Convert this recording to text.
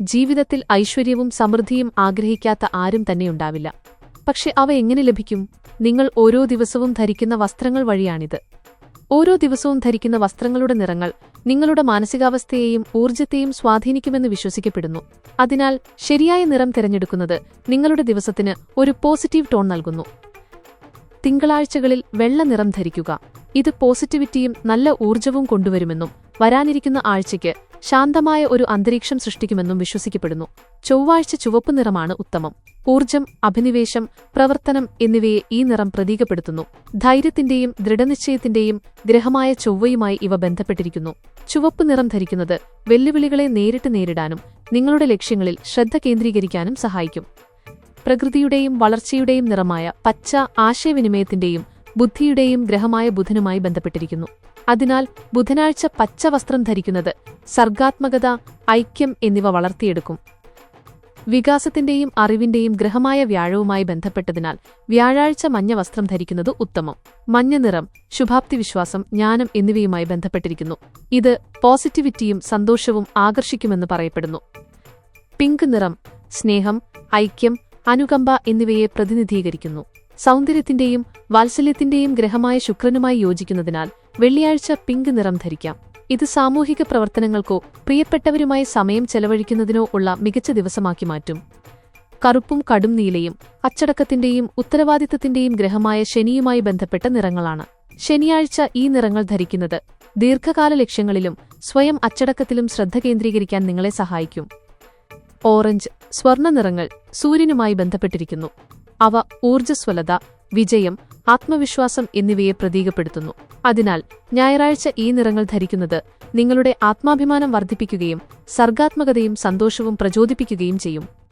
ജീവിതത്തിൽ ഐശ്വര്യവും സമൃദ്ധിയും ആഗ്രഹിക്കാത്ത ആരും തന്നെയുണ്ടാവില്ല. പക്ഷെ അവ എങ്ങനെ ലഭിക്കും? നിങ്ങൾ ഓരോ ദിവസവും ധരിക്കുന്ന വസ്ത്രങ്ങൾ വഴിയാണിത്. ഓരോ ദിവസവും ധരിക്കുന്ന വസ്ത്രങ്ങളുടെ നിറങ്ങൾ നിങ്ങളുടെ മാനസികാവസ്ഥയെയും ഊർജത്തെയും സ്വാധീനിക്കുമെന്ന് വിശ്വസിക്കപ്പെടുന്നു. അതിനാൽ ശരിയായ നിറം തിരഞ്ഞെടുക്കുന്നത് നിങ്ങളുടെ ദിവസത്തിന് ഒരു പോസിറ്റീവ് ടോൺ നൽകുന്നു. തിങ്കളാഴ്ചകളിൽ വെള്ള നിറം ധരിക്കുക. ഇത് പോസിറ്റിവിറ്റിയും നല്ല ഊർജവും കൊണ്ടുവരുമെന്നും വരാനിരിക്കുന്ന ആഴ്ചയ്ക്ക് ശാന്തമായ ഒരു അന്തരീക്ഷം സൃഷ്ടിക്കുമെന്നും വിശ്വസിക്കപ്പെടുന്നു. ചൊവ്വാഴ്ച ചുവപ്പ് നിറമാണ് ഉത്തമം. ഊർജം അഭിനിവേശം പ്രവർത്തനം എന്നിവയെ ഈ നിറം പ്രതീകപ്പെടുത്തുന്നു. ധൈര്യത്തിന്റെയും ദൃഢനിശ്ചയത്തിന്റെയും ഗ്രഹമായ ചൊവ്വയുമായി ഇവ ബന്ധപ്പെട്ടിരിക്കുന്നു. ചുവപ്പ് നിറം ധരിക്കുന്നത് വെല്ലുവിളികളെ നേരിട്ട് നേരിടാനും നിങ്ങളുടെ ലക്ഷ്യങ്ങളിൽ ശ്രദ്ധ കേന്ദ്രീകരിക്കാനും സഹായിക്കും. പ്രകൃതിയുടെയും വളർച്ചയുടെയും നിറമായ പച്ച ആശയവിനിമയത്തിന്റെയും ബുദ്ധിയുടെയും ഗ്രഹമായ ബുധനുമായി ബന്ധപ്പെട്ടിരിക്കുന്നു. അതിനാൽ ബുധനാഴ്ച പച്ച വസ്ത്രം ധരിക്കുന്നത് സർഗാത്മകത ഐക്യം എന്നിവ വളർത്തിയെടുക്കും. വികാസത്തിന്റെയും അറിവിന്റെയും ഗ്രഹമായ വ്യാഴവുമായി ബന്ധപ്പെട്ടതിനാൽ വ്യാഴാഴ്ച മഞ്ഞ വസ്ത്രം ധരിക്കുന്നത് ഉത്തമം. മഞ്ഞ നിറം ശുഭാപ്തി വിശ്വാസം ജ്ഞാനം എന്നിവയുമായി ബന്ധപ്പെട്ടിരിക്കുന്നു. ഇത് പോസിറ്റിവിറ്റിയും സന്തോഷവും ആകർഷിക്കുമെന്ന് പറയപ്പെടുന്നു. പിങ്ക് നിറം സ്നേഹം ഐക്യം അനുകമ്പ എന്നിവയെ പ്രതിനിധീകരിക്കുന്നു. സൗന്ദര്യത്തിന്റെയും വാത്സല്യത്തിന്റെയും ഗ്രഹമായ ശുക്രനുമായി യോജിക്കുന്നതിനാൽ വെള്ളിയാഴ്ച പിങ്ക് നിറം ധരിക്കാം. ഇത് സാമൂഹിക പ്രവർത്തനങ്ങൾക്കോ പ്രിയപ്പെട്ടവരുമായി സമയം ചെലവഴിക്കുന്നതിനോ ഉള്ള മികച്ച ദിവസമാക്കി മാറ്റും. കറുപ്പും കടും നീലയും അച്ചടക്കത്തിന്റെയും ഉത്തരവാദിത്തത്തിന്റെയും ഗ്രഹമായ ശനിയുമായി ബന്ധപ്പെട്ട നിറങ്ങളാണ്. ശനിയാഴ്ച ഈ നിറങ്ങൾ ധരിക്കുന്നത് ദീർഘകാല ലക്ഷ്യങ്ങളിലും സ്വയം അച്ചടക്കത്തിലും ശ്രദ്ധ കേന്ദ്രീകരിക്കാൻ നിങ്ങളെ സഹായിക്കും. ഓറഞ്ച് സ്വർണ നിറങ്ങൾ സൂര്യനുമായി ബന്ധപ്പെട്ടിരിക്കുന്നു. അവ ഊർജസ്വലത വിജയം ആത്മവിശ്വാസം എന്നിവയെ പ്രതീകപ്പെടുത്തുന്നു. അതിനാൽ ഞായറാഴ്ച ഈ നിറങ്ങൾ ധരിക്കുന്നത് നിങ്ങളുടെ ആത്മാഭിമാനം വർദ്ധിപ്പിക്കുകയും സർഗാത്മകതയും സന്തോഷവും പ്രചോദിപ്പിക്കുകയും ചെയ്യും.